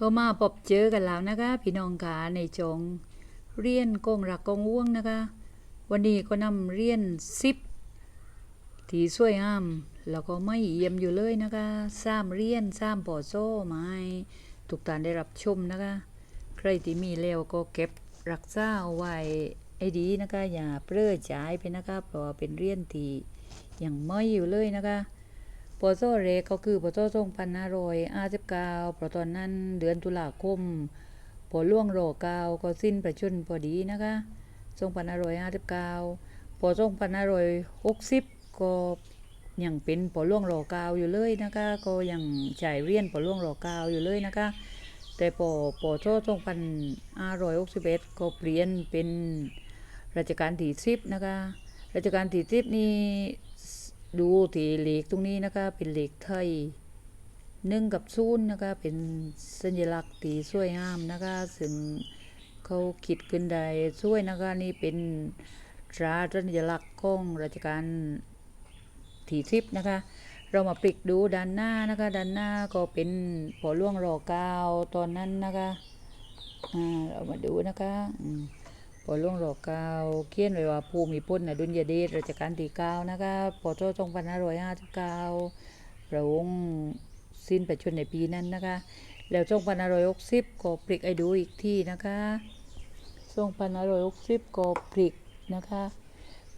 ก็มาพบเจอกันแล้วนะคะ พี่น้องกาในจงเรียนกงรักกงว่วงนะคะ วันนี้ก็นำเรียนซิปที่สวยงามแล้วก็ไม่เยี่ยมอยู่เลยนะคะสามเรียนสามปอโซ่มาให้ทุกท่านได้รับชมนะคะ ใครที่มีแล้วก็เก็บรักษาเอาไว้ไอ้ดีนะคะ อย่าเปลื้อจ่ายไปนะคะเพราะเป็นเรียนที่ยังไม่อยู่เลยนะคะ ปอโซเรกก็คือปอโซทรงพันห้าร้อยห้าสิบเก้าเพราะตอนนั้นเดือนตุลาคมปอล่วงโรเก้าก็สิ้นประชุนพอดีนะคะทรงพันห้าร้อยห้าสิบเก้าปอทรงพันห้าร้อยหกสิบก็ยังเป็นปอล่วงโรเก้าอยู่เลยนะคะ ก็ยังจ่ายเรียนปอล่วงโรเก้าอยู่เลยนะคะ แต่ปอปอโซทรงพันห้าร้อยหกสิบเอ็ดก็เปลี่ยนเป็นราชการที่สิบนะคะราชการที่สิบนี่ ดูที่เหล็กตรงนี้นะคะ เป็นเหล็กไทยหนึ่งกับศูนย์นะคะ เป็นสัญลักษณ์ที่สวยงามนะคะ ซึ่งเขาคิดขึ้นได้สวยนะคะ นี่เป็นตราสัญลักษณ์ของราชการที่สิบนะคะ เรามาปลิกดูด้านหน้านะคะ ด้านหน้าก็เป็นปอล่วงรอเก้าตอนนั้นนะคะ อ่า เรามาดูนะคะ อืมปอหลวงรอเก้าเขียนไว้ว่าภูมิพลอดุลยเดชรัชกาลที่เก้านะคะปอโทสองพันห้าร้อยห้าสิบเก้าพระองค์สิ้นประชนในปีนั้นนะคะ แล้วสองพันห้าร้อยหกสิบก็พลิกไอ้ดูอีกที่นะคะสองพันห้าร้อยหกสิบก็พลิกนะคะ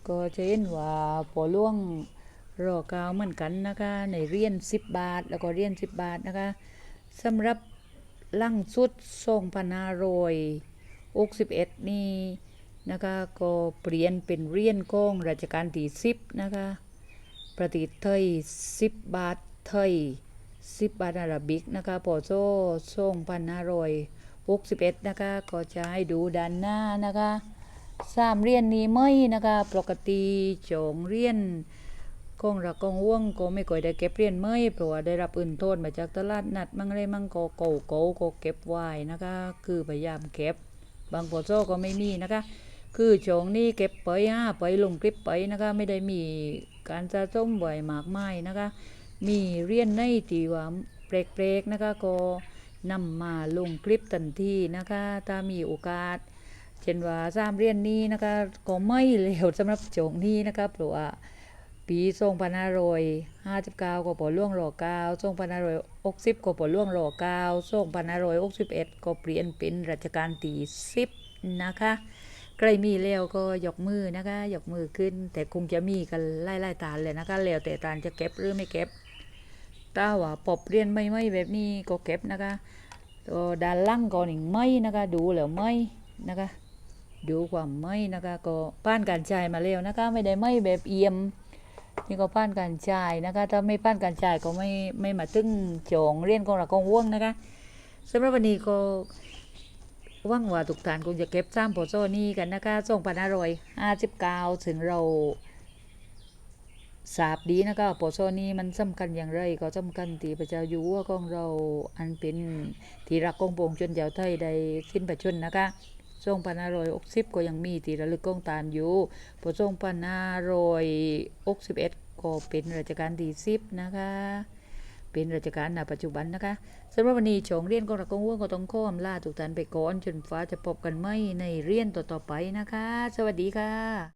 ก็จะเห็นว่าปอหลวงรอเก้าเหมือนกันนะคะ ในเรียญสิบบาท แล้วก็เรียญสิบบาทนะคะสำหรับลังสุดสองพันห้าร้ อย61นี่นะคะก็เปลี่ยนเป็นเรียญกองราชการที่10นะคะประติไทย10บาทไทย10บาทอาราบิกนะคะปอโซ่ส่งพันห้าร้อยหกสิบเอ็ดนะคะก็จะให้ดูด้านหน้านะคะสามเรียญนี้ไม่นะคะปกติจองเรียญกองรักองว่วงก็ไม่ค่อยได้เก็บเรียญไม่เพราะว่าได้รับอื่นโทษมาจากตลาดนัดมั่งอะไรมั่งก็เก่าเก่าก็เก็บไว้นะคะคือพยายามเก็บ บางปอโซก็ไม่มีนะคะ คือโจงนี่เก็บไปห้าไปลงคลิปไปนะคะ ไม่ได้มีการสะสมบ่อยมากมายนะคะ มีเรียนในที่ว่าเปรกๆนะคะก็นำมาลงคลิปทันทีนะคะถ้ามีโอกาส เช่นว่าสามเรียนนี้นะคะ ก็ไม่เลวสำหรับโจงนี้นะคะเพราะว่า ปี2559ก็ปอล่วงรอเก้า2560ก็ปอล่วงรอเก้า2561ก็เปลี่ยนเป็นรัชกาลที่10นะคะใครมีแล้วก็ยกมือนะคะยกมือขึ้น แต่คงจะมีกันไล่ๆตาเลยนะคะแล้วแต่ตาจะเก็บหรือไม่เก็บถ้าว่าปอบเรียนไม่ไม่แบบนี้ก็เก็บนะคะก็ด้านล่างก็หนึ่งไม่นะคะ ดูแล้วไม่นะคะดูความไม่นะคะก็ป้านการจ่ายมาแล้วนะคะ ไม่ได้ไม่แบบเอี่ยม นี่ก็ป้านการจ่ายนะคะ ถ้าไม่ป้านการจ่ายก็ไม่ไม่มาตึ้งจองเรียนกองหลักกองว่วงนะคะสำหรับวันนี้ก็หวังว่าทุกท่านคงจะเก็บซ้ำโปรโซนี่กันนะคะส่งพันห้าร้อยห้าสิบเก้าถึงเราทราบดีนะคะโปรโซนี่มันสำคัญอย่างไร ก็สำคัญที่พระเจ้าอยู่หัวของเราอันเป็นที่รักของปวงชนชาวไทยได้สิ้นประชนนะคะ ส่งพันห้าร้อยหกสิบก็ยังมีตีระลึกกองตานอยู่พอส่งพันห้าร้อยหกสิบเอ็ดก็เป็นราชการที่สิบนะคะ เป็นราชการในปัจจุบันนะคะสำหรับวันนี้ชงเรียนกองรักกองว่วงก็ต้องข้อมลาทุกท่านไปก่อนจนฟ้าจะพบกันไม่ในเรียนต่อๆไปนะคะ สวัสดีค่ะ